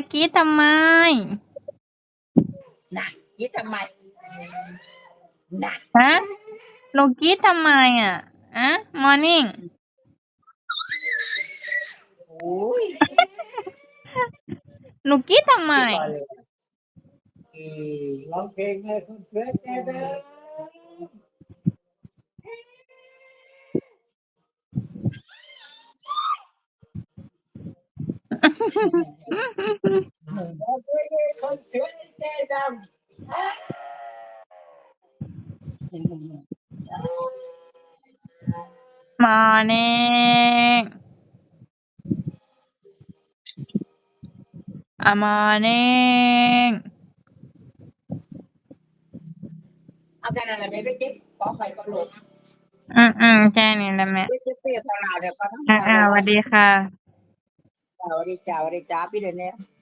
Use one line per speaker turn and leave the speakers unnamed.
จะกรีดทำไม
น่ะยี่ทำไมน่ะ
ฮะหนูกรีดทำไมอะอะมอร์นิ่ง
โอ้ย
หนูกรีดทำไม
ก่อนเลยเออ
ร้องเพลงให้คุณเพื่อนแกเด้ ร้องเพลงให้คนเพื่อนแกด
มอร์นิ่งอะมอร์นิ่ง
เอากันอะไรไม่ไปเก็บขอไข่ก็หลง
อืมอืมแค่นี้แหละแม่
ไปเก็บเปียกตลาดเดี๋ยวก็ทั้ง
อ่าอ่าสวัสดีค่ะ
สวัสดีจ้าส